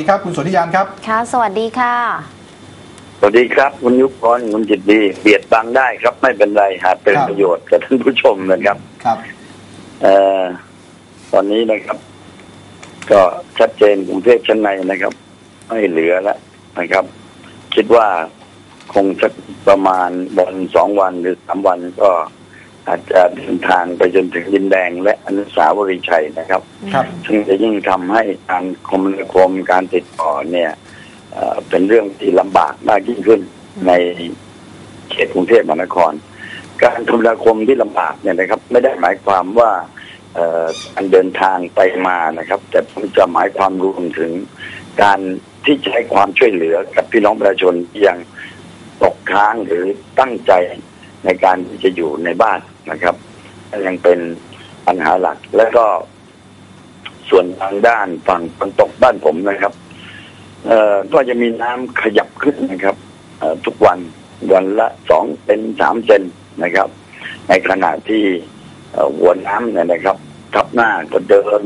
ดีครับ คุณสนธิยานครับ ค่ะ สวัสดีค่ะ สวัสดีครับ คุณยุพพรคุณจิตดี เบียดบังได้ครับไม่เป็นไรหากเป็นครับประโยชน์กับท่านผู้ชมนะครับ ครับเอ่อตอนนี้นะครับ ก็ชัดเจนกรุงเทพชั้นในนะครับ ไม่เหลือแล้วนะครับ คิดว่าคงสักประมาณวันสองวันหรือสามวันก็อาจจะเดินทางไปจนถึงดินแดงและ อนุสาวรีย์ชัยนะครับครับ ซึ่งจะยิ่งทำให้การคมนาคมการติดต่อเนี่ยเอ่อเป็นเรื่องที่ลำบากมากยิ่งขึ้นในเขตกรุงเทพมหานคร การคมนาคมที่ลำบากเนี่ยนะครับ ไม่ได้หมายความว่าเอ่อการเดินทางไปมานะครับ แต่ผมจะหมายความรวมถึง การที่จะให้ความช่วยเหลือกับพี่น้องประชาชนที่ยังตกค้างหรือตั้งใจในการที่จะอยู่ในบ้านนะครับยังเป็น ปัญหาหลัก แล้วก็ส่วนทางด้านฝั่งตะวันตกบ้านผมนะครับ เอ่อก็จะมีน้ำขยับขึ้นนะครับเอ่อทุกวันวันละสองเป็นสามเซนนะครับ ในขณะที่เอ่อหัวน้ำเนี่ยนะครับ ทับหน้าก็เดิน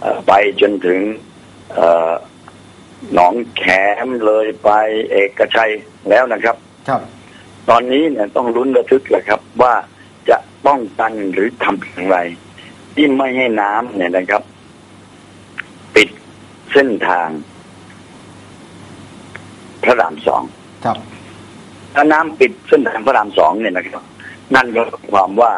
เอ่อไปจนถึงเอ่อหนองแขมเลยไปเอกชัยแล้วนะครับ ครับ ตอนนี้เนี่ยต้องลุ้นระทึกแหละครับ ว่าจะ ป้องกันหรือทำอย่างไร ที่ไม่ให้น้ำเนี่ยนะครับ ปิดเส้นทาง พระรามสองครับถ้าน้ำปิดเส้นทางพระรามสองเนี่ยนะครับ นั่นก็หมายความว่า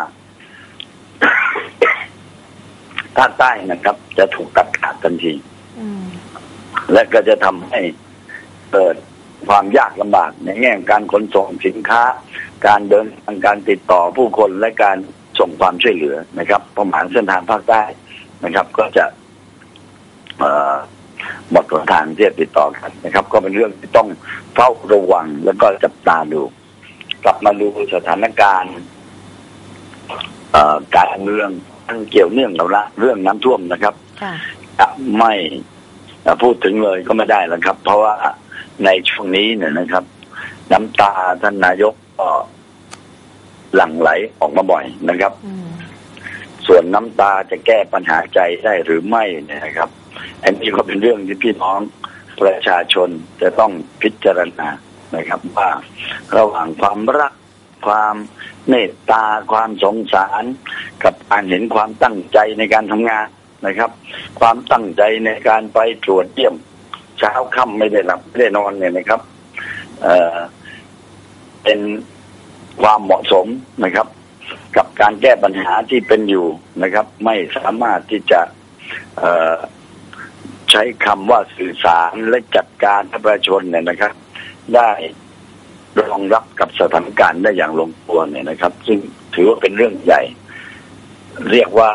ภาคใต้นะครับ จะถูกตัดขาดทันทีอืมและก็จะทำให้เกิดความยากลำบากในแง่ของการขนส่งสินค้า การเดินทางการติดต่อผู้คนและการส่งความช่วยเหลือนะครับประมาณเส้นทางภาคใต้นะครับ ก็จะเอ่อหมดหนทางที่จะติดต่อกันนะครับ ก็เป็นเรื่องที่ต้องเฝ้าระวังแล้วก็จับตาดู กลับมาดูสถานการณ์เอ่อการเมืองทั้งเกี่ยวเนื่องกับเรื่องน้ำท่วมนะครับค่ะจะไม่เอ่อพูดถึงเลยก็ไม่ได้แล้วครับ เพราะว่าในช่วงนี้เนี่ยนะครับ น้ำตาท่านนายก ก็หลั่งไหลออกมาบ่อยนะครับอืมส่วนน้ำตาจะแก้ปัญหาใจได้หรือไม่เนี่ยนะครับ อันนี้ก็เป็นเรื่องที่พี่น้องประชาชนจะต้องพิจารณานะครับ ว่าระหว่างความรักความเมตตาความสงสาร กับการเห็นความตั้งใจในการทำงานนะครับ ความตั้งใจในการไปตรวจเยี่ยม เช้าค่ำไม่ได้หลับไม่ได้นอนเนี่ยนะครับ เอ่อ เป็นความเหมาะสมนะครับ กับการแก้ปัญหาที่เป็นอยู่นะครับ ไม่สามารถที่จะใช้คำว่าสื่อสารและจัดการประชาชนเนี่ยนะครับ ได้รองรับกับสถานการณ์ได้อย่างลงตัวเนี่ยนะครับ ซึ่งถือว่าเป็นเรื่องใหญ่ เรียกว่า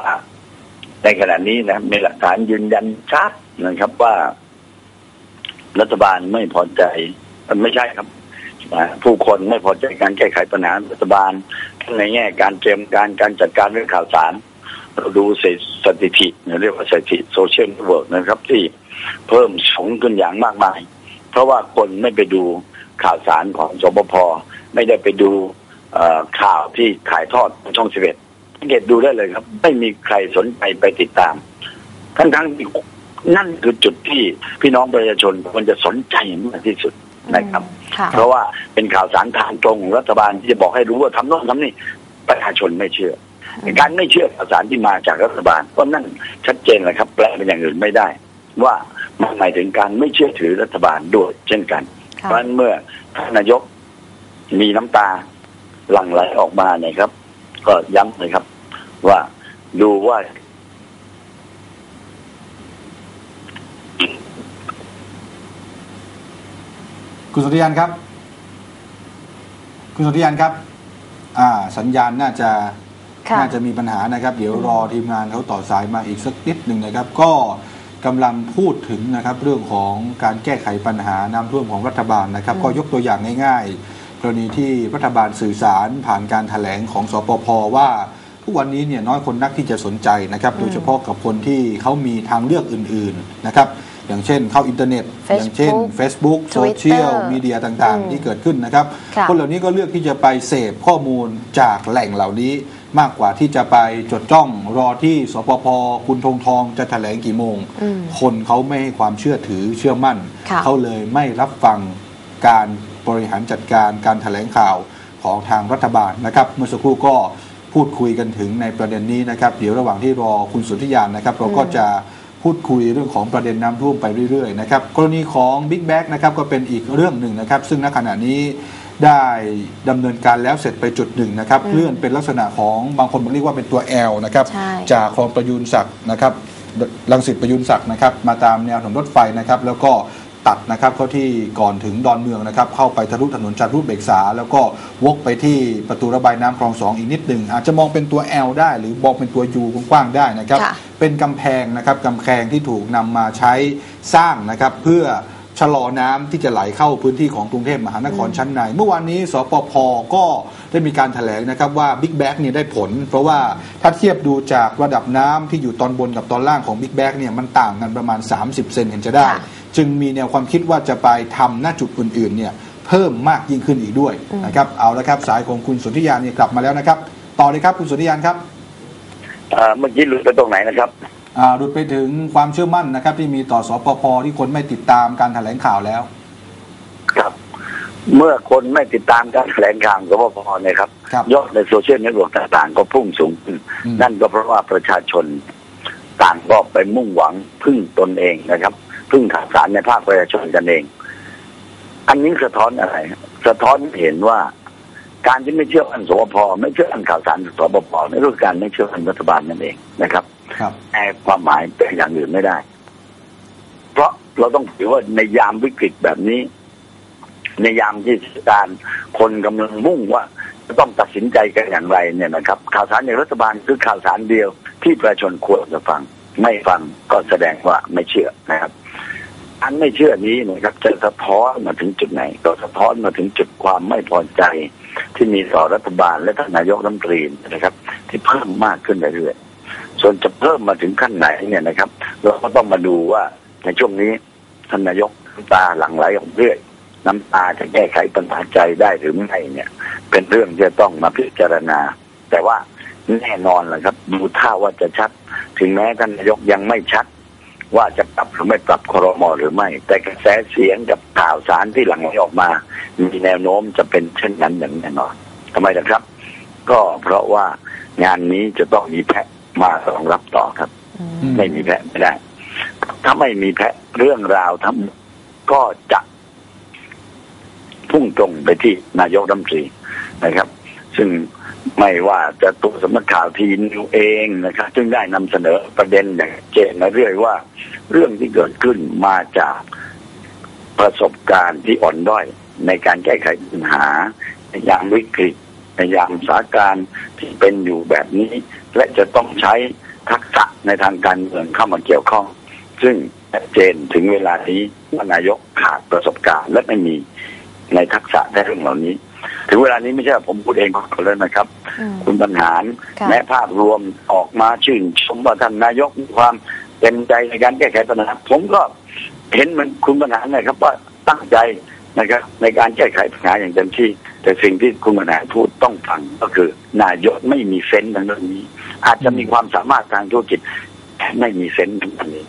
ในขณะนี้นะมีหลักฐานยืนยันชัดนะครับว่า รัฐบาลไม่พอใจ ไม่ใช่ครับ ผู้คนไม่พอใจการแก้ไขปัญหารัฐบาลทั้งในแง่การเตรียมการการจัดการเรื่องข่าวสารเราดูสถิติเนี่ยเรียกว่าสถิติโซเชียลเน็ตเวิร์กนะครับ ที่เพิ่มสูงขึ้นอย่างมากมาย เพราะว่าคนไม่ไปดูข่าวสารของสบพไม่ได้ไปดูข่าวที่ถ่ายทอดช่องสิบเอ็ดสังเกตดูได้เลยครับ ไม่มีใครสนใจไปติดตาม ทั้งๆนั่นคือจุดที่พี่น้องประชาชนควรจะสนใจมากที่สุด นะครับค่ะเพราะว่าเป็นข่าวสารทางตรงของรัฐบาลที่จะบอกให้รู้ว่าทำโน่นทำนี่ประชาชนไม่เชื่ออมการไม่เชื่อข่าวสารที่มาจากรัฐบาลก็นั่นชัดเจนเลยครับ แปลเป็นอย่างอื่นไม่ได้ ว่ามันหมายถึงการไม่เชื่อถือรัฐบาลด้วยเช่นกัน เพค่ะราะฉะนั้นเมื่อท่านนายกมีน้ำตาหลั่งไหลออกมาเนี่ยครับ ก็ย้ำเลยครับ ว่าดูว่า คุณสนธิยานครับ คุณสนธิยานครับ อ่า สัญญาณน่าจะค่ะ น่าจะมีปัญหานะครับ เดี๋ยวรอทีมงานเขาต่อสายมาอีกสักนิดหนึ่งนะครับ ก็กำลังพูดถึงนะครับ เรื่องของการแก้ไขปัญหาน้ำท่วมของรัฐบาลนะครับอืมก็ยกตัวอย่างง่ายๆ กรณีที่รัฐบาลสื่อสารผ่านการถแถลงของสปพว่า ทุกวันนี้เนี่ยน้อยคนนักที่จะสนใจนะครับ โดยเฉพาะกับคนที่เขามีทางเลือกอื่นๆนะครับ อย่างเช่นเข้าอินเทอร์เน็ต Facebook อย่างเช่น Facebook โซเชียล Twitter มีเดียต่างอืมๆที่เกิดขึ้นนะครับค่ะคนเหล่านี้ก็เลือกที่จะไปเสพข้อมูลจากแหล่งเหล่านี้ มากกว่าที่จะไปจดจ้องรอที่สปพคุณธงทองจะแถลงกี่โมงอืมคนเขาไม่ให้ความเชื่อถือเชื่อมั่นค่ะเขาเลยไม่รับฟังการบริหารจัดการการแถลงข่าวของทางรัฐบาลนะครับ เมื่อสักครู่ก็พูดคุยกันถึงในประเด็นนี้นะครับ เดี๋ยวระหว่างที่รอคุณสุทธิยานนะครับ เราก็จะ พูดคุยเรื่องของประเด็นน้ำท่วมไปเรื่อยๆนะครับกรณีของบิ๊กแบ็กนะครับก็เป็นอีกเรื่องหนึ่งนะครับซึ่งณขณะนี้ได้ดำเนินการแล้วเสร็จไปจุดหนึ่งนะครับอืมเลื่อนเป็นลักษณะของบางคนเรียกว่าเป็นตัว L นะครับใช่จากคลองประยูนศักดิ์นะครับลังสิตประยูนศักดิ์นะครับมาตามแนวถนนรถไฟนะครับแล้วก็ ตัดนะครับเข้าที่ก่อนถึงดอนเมืองนะครับเข้าไปทะลุถนนจันทรุเบกษา แล้วก็วกไปที่ประตูระบายน้ำคลองสองอีกนิดหนึ่งอาจจะมองเป็นตัว L ได้ หรือมองเป็นตัว U กว้างๆได้นะครับ ค่ะ เป็นกำแพงนะครับกำแพงที่ถูกนำมาใช้สร้างนะครับเพื่อชะลอน้ำที่จะไหลเข้าพื้นที่ของกรุงเทพมหานครชั้นใน เมื่อวานนี้สปพก็ได้มีการแถลงนะครับว่าบิ๊กแบกเนี่ยได้ผล เพราะว่าถ้าเทียบดูจากระดับน้ำที่อยู่ตอนบนกับตอนล่างของบิ๊กแบกเนี่ยมันต่างกันประมาณ 30 เซนเห็นจะได้ ค่ะ จึงมีแนวความคิดว่าจะไปทำหน้าจุดอื่นๆเนี่ยเพิ่มมากยิ่งขึ้นอีกด้วยนะครับเอาละครับสายของคุณสนธิยานเนี่ยกลับมาแล้วนะครับ ต่อเลยครับคุณสนธิยานครับเอ่อเมื่อกี้หลุดไปตรงไหนนะครับอ่าหลุดไปถึงความเชื่อมั่นนะครับ ที่มีต่อสปพที่คนไม่ติดตามการแถลงข่าวแล้ว ครับ เมื่อคนไม่ติดตามการแถลงข่าวสบพเนี่ยครับครับยอดในโซเชียลเน็ตเวิร์กต่างๆ ก็พุ่งสูงขึ้นอืมนั่นก็เพราะว่าประชาชนต่างก็ไปมุ่งหวังพึ่งตนเองนะครับ พึ่งข่าวสารในภาคประชาชนกันเอง อันนี้สะท้อนอะไร สะท้อนเห็นว่า การที่ไม่เชื่อมั่นสบพไม่เชื่อมั่นข่าวสารสบพในเรื่องการไม่เชื่อมั่นรัฐบาลนั่นเองนะครับครับแต่ความหมายเป็นอย่างอื่นไม่ได้ เพราะเราต้องถือว่าในยามวิกฤตแบบนี้ ในยามที่สถานการณ์คนกำลังมุ่งว่าจะต้องตัดสินใจกันอย่างไรเนี่ยนะครับ ข่าวสารในรัฐบาลคือข่าวสารเดียวที่ประชาชนควรจะฟัง ไม่ฟังก็แสดงว่าไม่เชื่อนะครับ อันไม่เชื่อนี้นะครับจะสะท้อนมาถึงจุดไหน ก็สะท้อนมาถึงจุดความไม่พอใจ ที่มีต่อรัฐบาลและท่านนายกรัฐมนตรีนะครับ ที่เพิ่มมากขึ้นเรื่อยๆส่วนจะเพิ่มมาถึงขั้นไหนเนี่ยนะครับ เราก็ต้องมาดูว่าในช่วงนี้ท่านนายกน้ำตาหลั่งไหลออกเรื่อยน้ำตาจะแก้ไขปัญหาใจได้หรือไม่เนี่ย เป็นเรื่องที่ต้องมาพิจารณา แต่ว่าแน่นอนแหละครับ ดูท่าว่าจะชัด ถึงแม้ท่านนายกยังไม่ชัด ว่าจะปรับหรือไม่ปรับครมหรือไม่ แต่กระแสเสียงกับข่าวสารที่หลั่งไหลออกมา มีแนวโน้มจะเป็นเช่นนั้นอย่างแน่นอนทำไมล่ะครับ ก็เพราะว่างานนี้จะต้องมีแพะมารองรับต่อครับอืมอืมไม่มีแพะไม่ได้ ถ้าไม่มีแพะเรื่องราวทั้งหมดก็จะพุ่งตรงไปที่นายกรัฐมนตรีนะครับ ซึ่ง ไม่ว่าจะตัวสำนักข่าวทีนิวเองนะครับซึ่งได้นำเสนอประเด็นอย่างเจนมาเรื่อยว่า เรื่องที่เกิดขึ้นมาจากประสบการณ์ที่อ่อนด้อยในการแก้ไขปัญหาในยามวิกฤตในยามสถานการที่เป็นอยู่แบบนี้ และจะต้องใช้ทักษะในทางการเมืองเข้ามาเกี่ยวข้อง ซึ่งชัดเจนถึงเวลานี้ว่านายกขาดประสบการณ์และไม่มีในทักษะในเรื่องเหล่านี้ ถึงเวลานี้ไม่ใช่ว่าผมพูดเองคนเลยนะครับอืมคุณบรรหารค่ะแม้ภาพรวมออกมาชื่นชมว่าท่านนายกมีความเต็มใจในการแก้ไขปัญหาผมก็เห็นเหมือนคุณบรรหารนะครับว่าตั้งใจนะครับในการแก้ไขปัญหาอย่างเต็มที่ แต่สิ่งที่คุณบรรหารพูดต้องฟังก็คือ นายกไม่มีเซนส์ทางเรื่องนี้ อาจจะมีความสามารถทางธุรกิจแต่ไม่มีเซนส์ทางด้านนี้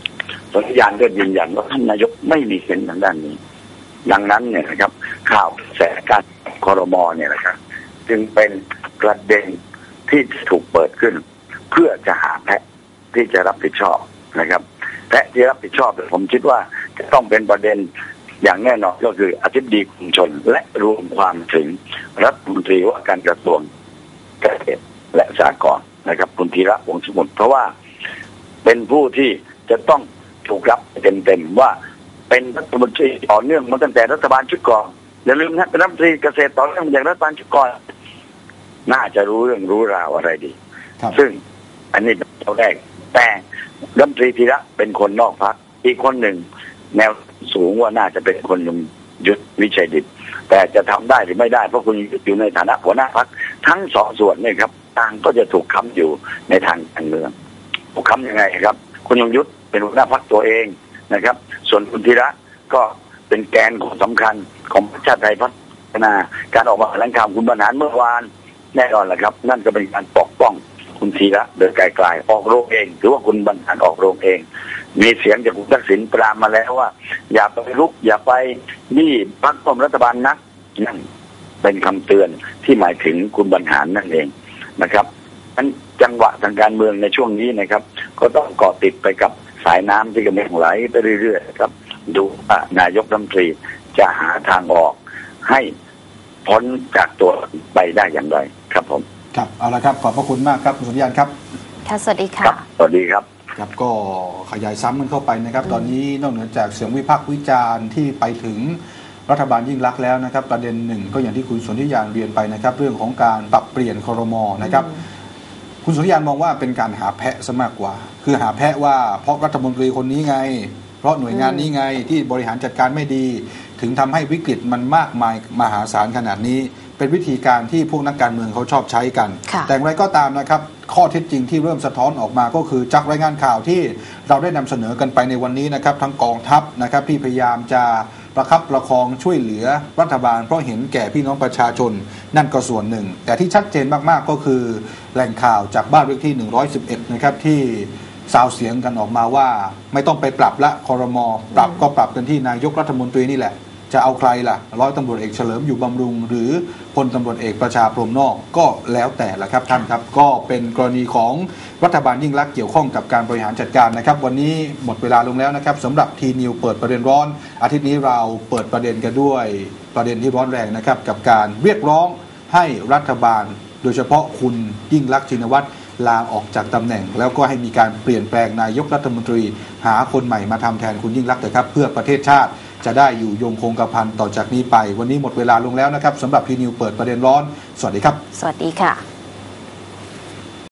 สัญญาณก็ยืนยันว่าท่านนายกไม่มีเซนส์ทางด้านนี้ ดังนั้นเนี่ยนะครับ ข่าวกระแสการ คอรมอเนี่ยนะครับ จึงเป็นประเด็นที่ถูกเปิดขึ้น เพื่อจะหาแพะที่จะรับผิดชอบนะครับแพะที่รับผิดชอบเนี่ยผมคิดว่าจะต้องเป็นประเด็นอย่างแน่นอนก็คืออธิบดีกรมชนและรวมความถึงรัฐมนตรีว่าการกระทรวงเกษตรและสหกรณ์นะครับคุณธีระวงสมุทรเพราะว่าเป็นผู้ที่จะต้องถูกรับเต็มๆว่าเป็นรัฐมนตรีต่อเนื่องมาตั้งแต่รัฐบาลชุดก่อน อย่าลืมนะเป็นรัฐมนตรีเกษตรต่อเนื่องมาจากรัฐบาลชุดก่อน น่าจะรู้เรื่องรู้ราวอะไรดีครับซึ่งอันนี้เป็นตัวแรก แต่รัฐมนตรีธีระเป็นคนนอกพักอีกคนหนึ่ง แนวสูงว่าน่าจะเป็นคนยงยุทธวิชัยดิตแต่จะทำได้หรือไม่ได้เพราะคุณยุทธอยู่ในฐานะหัวหน้าพักทั้งสองส่วนเนี่ยครับต่างก็จะถูกค้ำอยู่ในทางการเมืองถูกค้ำยังไงครับ คุณยงยุทธเป็นหัวหน้าพักตัวเองนะครับ ส่วนคุณธีระก็ เป็นแกนของสำคัญของชาติไทยพัฒนา การออกมาแถลงข่าวคุณบรรหารเมื่อวานแน่นอนแหละครับ นั่นก็เป็นการปกป้องคุณธีระโดยไกลๆออกโรงเอง หรือว่าคุณบรรหารออกโรงเอง มีเสียงจากคุณทักษิณปรามมาแล้วว่า อย่าไปลุก อย่าไปนี่พักต้มรัฐบาลนักนั่นเป็นคำเตือนที่หมายถึงคุณบรรหารนั่นเองนะครับนั้นจังหวะทางการเมืองในช่วงนี้นะครับ ก็ต้องเกาะติดไปกับสายน้ำที่กำลังไหลไปเรื่อยๆครับ ดูว่านายกรัฐมนตรีจะหาทางออกให้พ้นจากตัวไปได้อย่างไรครับผม ครับเอาละครับ ขอบพระคุณมากครับคุณสุริยันครับค่ะสวัสดีคค่ะรัสวัสดีครับครับก็ขยายซ้ำกันเข้าไปนะครับ ตอนนี้นอกเหนือจากเสียงวิพากษ์วิจารณ์ที่ไปถึงรัฐบาลยิ่งรักษณ์แล้วนะครับ ประเด็นหนึ่งก็อย่างที่คุณสนธิยานเรียนไปนะครับ เรื่องของการปรับเปลี่ยนครมนะครับคุณสนธิยานมองว่าเป็นการหาแพะซะมากกว่า คือหาแพะว่าเพราะรัฐมนตรีคนนี้ไง เพราะหน่วยงานนี้ไงที่บริหารจัดการไม่ดี ถึงทำให้วิกฤตมันมากมายมหาศาลขนาดนี้ เป็นวิธีการที่พวกนักการเมืองเขาชอบใช้กันค่ะแต่อย่างไรก็ตามนะครับ ข้อเท็จจริงที่เริ่มสะท้อนออกมาก็คือจากรายงานข่าวที่เราได้นำเสนอกันไปในวันนี้นะครับทั้งกองทัพนะครับที่พยายามจะประคับประคองช่วยเหลือรัฐบาล เพราะเห็นแก่พี่น้องประชาชนนั่นก็ส่วนหนึ่ง แต่ที่ชัดเจนมากๆก็คือแหล่งข่าวจากบ้านเลขที่ 111 นะครับที่ สาวเสียงกันออกมาว่า ไม่ต้องไปปรับละคอรมอปรับก็ปรับกันที่นายกรัฐมนตรีนี่แหละ จะเอาใครล่ะร้อยตำรวจเอกเฉลิมอยู่บำรุง หรือพลตำรวจเอกประชาพรหมนอกก็แล้วแต่ละครับท่านครับ ก็เป็นกรณีของรัฐบาลยิ่งรักษณ์เกี่ยวข้องกับการบริหารจัดการนะครับ วันนี้หมดเวลาลงแล้วนะครับสำหรับทีนิวเปิดประเด็นร้อน อาทิตย์นี้เราเปิดประเด็นกันด้วยประเด็นที่ร้อนแรงนะครับกับการเรียกร้องให้รัฐบาล โดยเฉพาะคุณยิ่งรักษณ์ชินวัตร ลาออกจากตำแหน่ง แล้วก็ให้มีการเปลี่ยนแปลงนายกรัฐมนตรี หาคนใหม่มาทำแทนคุณยิ่งรักษณ์เถอะครับ เพื่อประเทศชาติจะได้อยู่ยงคงกระพันต่อจากนี้ไป วันนี้หมดเวลาลงแล้วนะครับสำหรับพีนิวเปิดประเด็นร้อน สวัสดีครับ สวัสดีค่ะ